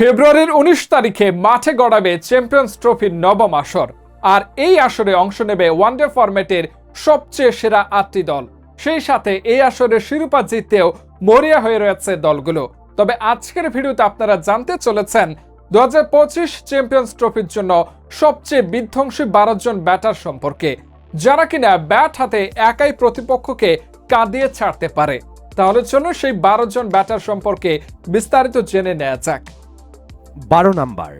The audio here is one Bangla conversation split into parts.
ফেব্রুয়ারির উনিশ তারিখে মাঠে গড়াবে চ্যাম্পিয়ন্স ট্রফির নবম আসর, আর এই আসরে অংশ নেবে ওয়ানডে ফরম্যাটের সবচেয়ে সেরা আটটি দল। সেই সাথে এই আসরের শিরোপা জিততেও মরিয়া হয়ে রয়েছে দলগুলো। তবে আজকের ভিডিওতে আপনারা জানতে চলেছেন দু হাজার পঁচিশ চ্যাম্পিয়ন্স ট্রফির জন্য সবচেয়ে বিধ্বংসী বারো জন ব্যাটার সম্পর্কে। যারা কিনা ব্যাট হাতে একাই প্রতিপক্ষকে কাঁদিয়ে ছাড়তে পারে। তাহলে চলুন সেই বারো জন ব্যাটার সম্পর্কে বিস্তারিত জেনে নেওয়া যাক। বারো নাম্বার,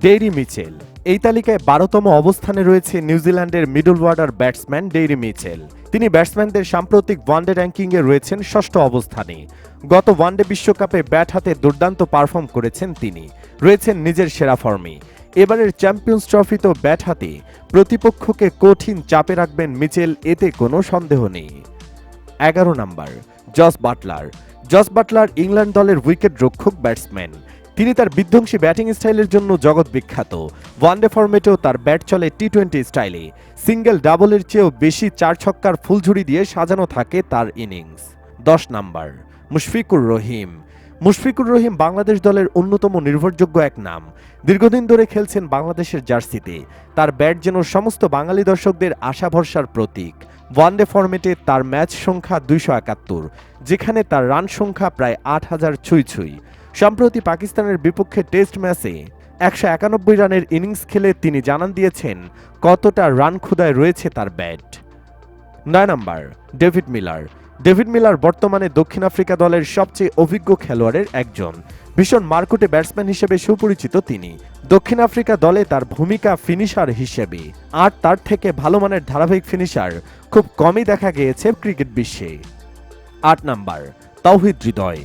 ডেইরি মিচেল। এই তালিকায় বারোতম অবস্থানে রয়েছে নিউজিল্যান্ডের middle order batsman Daryl Mitchell. তিনি ব্যাটসম্যানদের সাম্প্রতিক ওয়ানডে র্যাঙ্কিংয়ে রয়েছেন ষষ্ঠ অবস্থানে। গত ওয়ানডে বিশ্বকাপে ব্যাট হাতে দুর্দান্ত পারফর্ম করেছেন তিনি। রয়েছেন নিজের সেরা ফর্মে। এবারের চ্যাম্পিয়ন্স ট্রফিতেও ব্যাট হাতে। প্রতিপক্ষকে কঠিন চাপে রাখবেন মিচেল, এতে কোনো সন্দেহ নেই। এগারো number, Jos Buttler. Jos Buttler England দলের উইকেট রক্ষক ব্যাটসম্যান। তিনি তার বিধ্বংসী ব্যাটিং স্টাইলের জন্য জগৎ বিখ্যাত। ওয়ানডে ফরম্যাটেও তার ব্যাট চলে টি টোয়েন্টি স্টাইলে। সিঙ্গেল ডাবলের চেয়েও বেশি চার ছক্কার ফুলঝুরি দিয়ে সাজানো থাকে তার ইনিংস। দশ নাম্বার, মুশফিকুর রহিম। মুশফিকুর রহিম বাংলাদেশ দলের অন্যতম নির্ভরযোগ্য এক নাম। দীর্ঘদিন ধরে খেলছেন বাংলাদেশের জার্সিতে। তার ব্যাট যেন সমস্ত বাঙালি দর্শকদের আশা ভরসার প্রতীক। ওয়ানডে ফরম্যাটে তার ম্যাচ সংখ্যা দুইশো একাত্তর, যেখানে তার রান সংখ্যা প্রায় আট হাজার ছুঁই ছুঁই। সম্প্রতি পাকিস্তানের বিপক্ষে টেস্ট ম্যাচে একশো একানব্বই রানের ইনিংস খেলে তিনি জানান দিয়েছেন, কতটা রান ক্ষুদায় রয়েছে তার ব্যাট। নয় number, David Miller. David Miller বর্তমানে দক্ষিণ আফ্রিকা দলের সবচেয়ে অভিজ্ঞ খেলোয়াড়ের একজন। ভীষণ মার্কুটে ব্যাটসম্যান হিসেবে সুপরিচিত তিনি। দক্ষিণ আফ্রিকা দলে তার ভূমিকা ফিনিশার হিসেবে, আর তার থেকে ভালো মানের ধারাবাহিক ফিনিশার খুব কমই দেখা গিয়েছে ক্রিকেট বিশ্বে। আট নাম্বার তৌহিদ হৃদয়।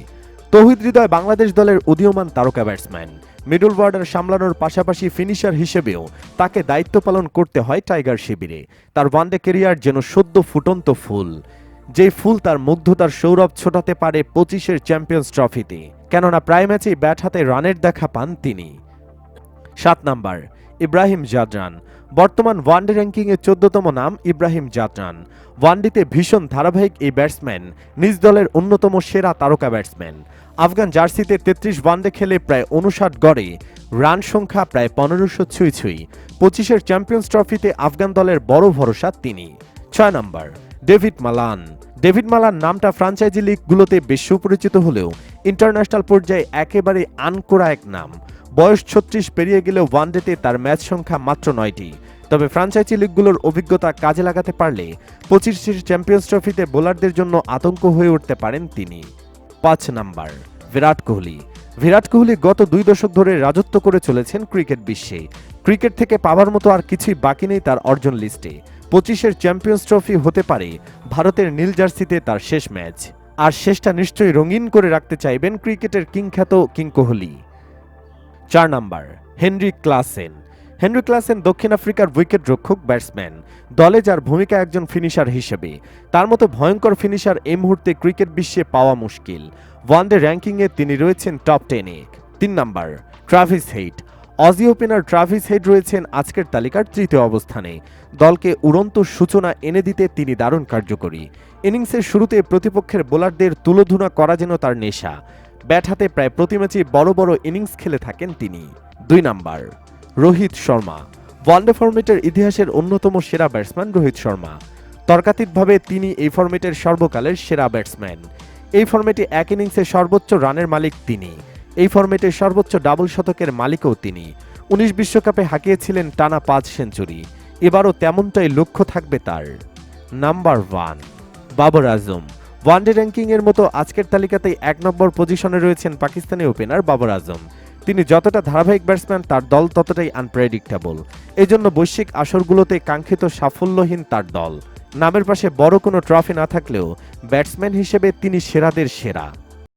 তৌহিদ হৃদয় বাংলাদেশ দলের উদীয়মান তারকা ব্যাটসম্যান। মিডল ওয়ার্ডার সামলানোর পাশাপাশি ফিনিশার হিসেবেও তাকে দায়িত্ব পালন করতে হয় টাইগার শিবিরে। তার ওয়ানডে কেরিয়ার যেন সদ্য ফুটন্ত ফুল। যে ফুল তার মুগ্ধতার সৌরভ ছোটাতে পারে পঁচিশের চ্যাম্পিয়ন্স ট্রফিতে। কেননা প্রায় ম্যাচেই ব্যাট হাতে রানের দেখা পান তিনি। সাত নাম্বার, ইব্রাহিম জাদরান। বর্তমান ওয়ানডে র্যাঙ্কিংয়ে চোদ্দতম নাম ইব্রাহিম জাদরান। ওয়ানডেতে ভীষণ ধারাবাহিক এই ব্যাটসম্যান, নিজ দলের অন্যতম সেরা তারকা ব্যাটসম্যান। আফগান জার্সিতে তেত্রিশ ওয়ানডে খেলে প্রায় উনষাট গড়ে, রান সংখ্যা প্রায় পনেরোশো ছুঁই ছুঁই। পঁচিশের চ্যাম্পিয়ন্স ট্রফিতে আফগান দলের বড় ভরসা তিনি। ছয় number, David Malan. David Malan নামটা ফ্রাঞ্চাইজি লিগগুলোতে বেশ সুপরিচিত হলেও ইন্টারন্যাশনাল পর্যায়ে একেবারে আনকোরা এক নাম। বয়স ছত্রিশ পেরিয়ে গেলেও ওয়ানডেতে তার ম্যাচ সংখ্যা মাত্র নয়টি। তবে ফ্রাঞ্চাইজি লিগগুলোর অভিজ্ঞতা কাজে লাগাতে পারলে পঁচিশের চ্যাম্পিয়ন্স ট্রফিতে বোলারদের জন্য আতঙ্ক হয়ে উঠতে পারেন তিনি। পাঁচ নাম্বার, বিরাট কোহলি। বিরাট কোহলি গত দুই দশক ধরে রাজত্ব করে চলেছেন ক্রিকেট বিশ্বে। ক্রিকেট থেকে পাওয়ার মতো আর কিছুই বাকি নেই তার অর্জন লিস্টে। পঁচিশের চ্যাম্পিয়ন্স ট্রফি হতে পারে ভারতের নীল জার্সিতে তার শেষ ম্যাচ। আর শেষটা নিশ্চয়ই রঙিন করে রাখতে চাইবেন ক্রিকেটের কিংখ্যাত কিং কোহলি। চার number, Heinrich Klaasen. Heinrich Klaasen দক্ষিণ আফ্রিকার উইকেট রক্ষক ব্যাটসম্যান। দলে যার ভূমিকা একজন ফিনিশার হিসেবে। তার মতো ভয়ঙ্কর ফিনিশার এই মুহূর্তে ক্রিকেট বিশ্বে পাওয়া মুশকিল। ওয়ানডে র্যাঙ্কিংয়ে তিনি রয়েছেন টপ টেনে তিন number, Travis Head. Aussie opener Travis Head রয়েছেন আজকের তালিকার তৃতীয় অবস্থানে। দলকে উড়ন্ত সূচনা এনে দিতে তিনি দারুণ কার্যকরী। ইনিংসের শুরুতে প্রতিপক্ষের বোলারদের তুলোধুনা করা যেন তার নেশা। ব্যাট হাতে প্রায় প্রতি ম্যাচে বড় বড় ইনিংস খেলে থাকেন তিনি। দুই number Rohit Sharma. One day ফরম্যাটের ইতিহাসের অন্যতম সেরা ব্যাটসম্যান রোহিত শর্মা। তর্কাতীতভাবে তিনি এই ফরম্যাটের সর্বকালের সেরা ব্যাটসম্যান। এই ফরম্যাটে এক ইনিংসে সর্বোচ্চ রানের মালিক তিনি। এই ফরম্যাটে সর্বোচ্চ ডাবল শতকের মালিকও তিনি। উনিশ বিশ্বকাপে হাঁকিয়েছিলেন টানা পাঁচ সেঞ্চুরি। এবারও তেমনটাই লক্ষ্য থাকবে তার। Number one, Babar Azam. One day র্যাঙ্কিংয়ের মতো আজকের তালিকাতেই এক নম্বর পজিশনে রয়েছেন পাকিস্তানি ওপেনার বাবর আজম। তিনি যতটা ধারাবাহিক ব্যাটসম্যান, তার দল ততটাই আনপ্রেডিক্টেবল এজন্য বৈশ্বিক আসরগুলোতে কাঙ্ক্ষিত সাফল্যহীন তার দল। নামের পাশে বড় কোনো ট্রফি না থাকলেও ব্যাটসম্যান হিসেবে তিনি সেরাদের সেরা।